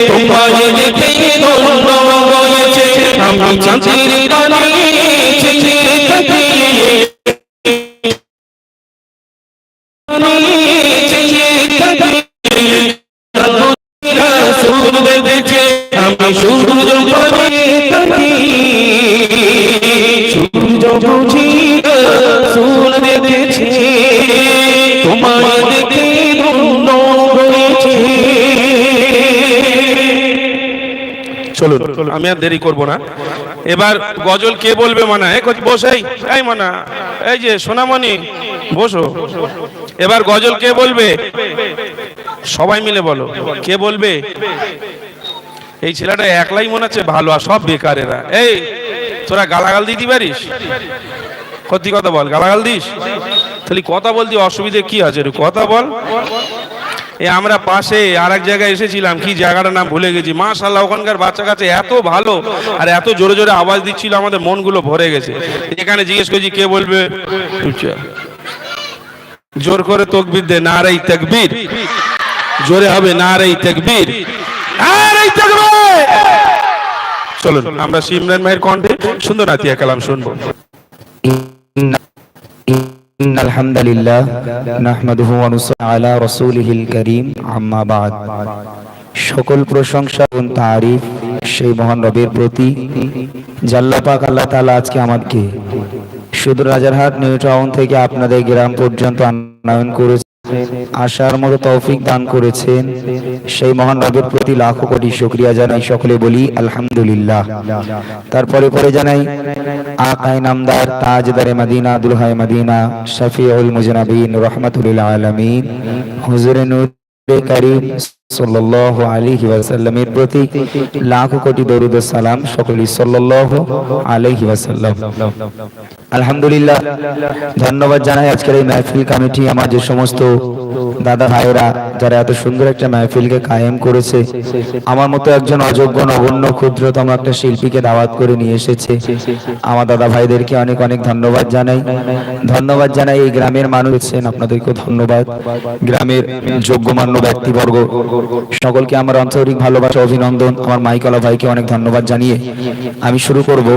তোমায় দেখে ধন্য হয়েছে। আমি চাঁদের চলুন। আমি আর দেরি করব না। এবার গজল কে বলবে মানা? এ বসাই এই মানা এই যে সোনামণি বসো। এবার গজল কে বলবে? সবাই মিলে বলো কে বলবে? এই ছেলেটা একলাই মনে হচ্ছে ভালো আর সব বেকারেরা। এই তোরা গালাগাল দিতে পারিস? সত্যি কথা বল গালাগাল দিস? তাহলে কথা বলতে অসুবিধে কি আছে কথা বল। এ আমরা পাশে আর এক জায়গায় এসেছিলাম, কি জায়গাটার নাম ভুলে গেছি। মাশাল্লাহ ওখানকার বাচ্চা কাছে এত ভালো আর এত জোরে জোরে আওয়াজ দিচ্ছিল, আমাদের মনগুলো ভরে গেছে। এখানে জিজ্ঞেস করছি, কে বলবে। জোর করে তকবির দে, নারাই তকবীর। জোরে হবে তকবীর। নারাই তকবীর! চলুন, আমরা সিমরান ভাইয়ের কণ্ঠে সুন্দর আতিয়া কালাম শুনব। الحمد لله نحمده ونصلي على رسوله الكريم أما بعد সকল প্রশংসা এবং তারিফ সেই মহান রবের প্রতি জাল্লা পাক আল্লাহ তাআলা আজকে আমাদেরকে সুদূর রাজারহাট নিউ টাউন থেকে আপনাদের গ্রাম পর্যন্ত আনয়ন করেছে আসার মতো তৌফিক দান করেছেন। সেই মহান রবের প্রতি লাখো কোটি শুকরিয়া জানাই। সকলে বলি, আলহামদুলিল্লাহ। তারপরে পরে জানাই আকায় নামদার, তাজদারে মদিনা, দুলহায় মদিনা, শফিউল মুজনাবিন, রহমাতুল আলামিন। হুজুরে নূর করিম সাল্লাল্লাহু আলাইহি ওয়াসাল্লামের প্রতি লাখো কোটি দরুদ সালাম সকলেই সাল্লাল্লাহু আলাইহি ওয়াসাল্লাম। আলহামদুলিল্লাহ, ধন্যবাদ জানাই আজকের এই মাহফিল কমিটি, আমার যে সমস্ত দাদা ভাইয়েরা, যারা এত সুন্দর একটা মাহফিলকে কায়েম করেছে, আমার মতো একজন অযোগ্য, নগণ্য, ক্ষুদ্রতম একটা শিল্পীকে দাওয়াত করে নিয়ে এসেছে। আমার দাদা ভাইদেরকে অনেক অনেক ধন্যবাদ জানাই। ধন্যবাদ জানাই এই গ্রামের মানুষ আপনাদেরকেও ধন্যবাদ। গ্রামের যোগ্যমান্য ব্যক্তিবর্গ, সকলকে আমার আন্তরিক ভালোবাসা, অভিনন্দন। আমার মাইকলা ভাইকে অনেক ধন্যবাদ জানিয়ে আমি শুরু করব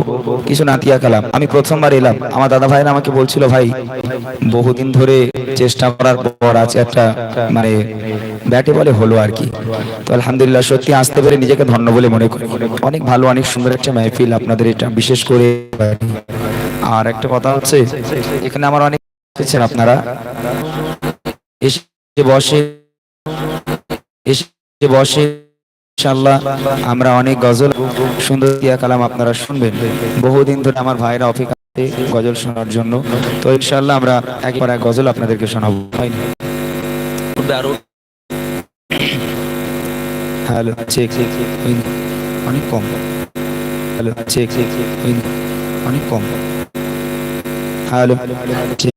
কিছু নাতিয়া কালাম। আমি প্রথমবার এলাম। আমার দাদা ভাইরা আমাকে বলছিল, ভাই, বহুদিন ধরে চেষ্টা করার পর আছে একটা মানে ব্যাটে বলে হলো আর কি। তো আলহামদুলিল্লাহ, সত্যি আসতে পেরে নিজেকে ধন্য বলে মনে করি। অনেক ভালো, অনেক সুন্দর একটা মাহফিল আপনাদের এটা বিশেষ করে। আর একটা কথা হচ্ছে, এখানে আমার অনেক আপনারা। এসে বসে এসে বসে, ইনশাআল্লাহ আমরা অনেক গজল, সুন্দর দিয়া কালাম আপনারা শুনবেন। বহুদিন ধরে আমার ভাইরা অপেক্ষা গজল শোনার জন্য। তো ইনশাআল্লাহ আমরা একবার এক গজল আপনাদেরকে শোনাবো। হয়নি হ্যালো চেক চেক হয়নি অনেক কম হ্যালো চেক চেক হয়নি অনেক কম হ্যালো চেক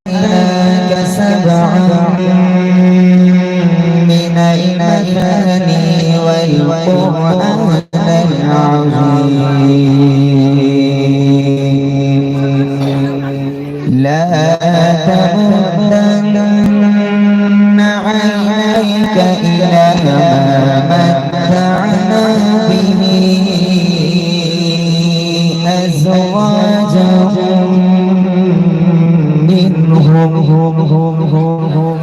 من المثاني والقرآن العظيم أزواجهم منهم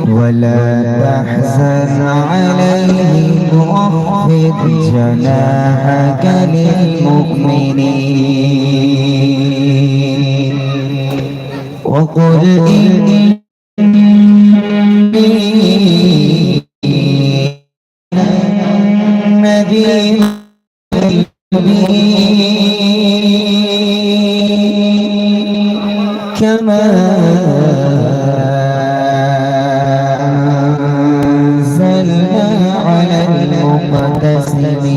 ولا تحزن عليهم واخفض جناحك للمؤمنين وقل إني النذير كما أنزلنا على المقتسمين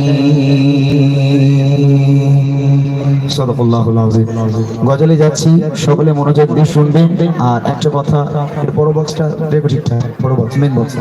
সদকুল্লাহুল আযীম। গজলে যাচ্ছি সকলে মনোযোগ দিয়ে শুনবেন আর একটা কথা এর বড় বক্সটা রেকর্ড ঠিকঠাক বড় বক্স মেন বক্স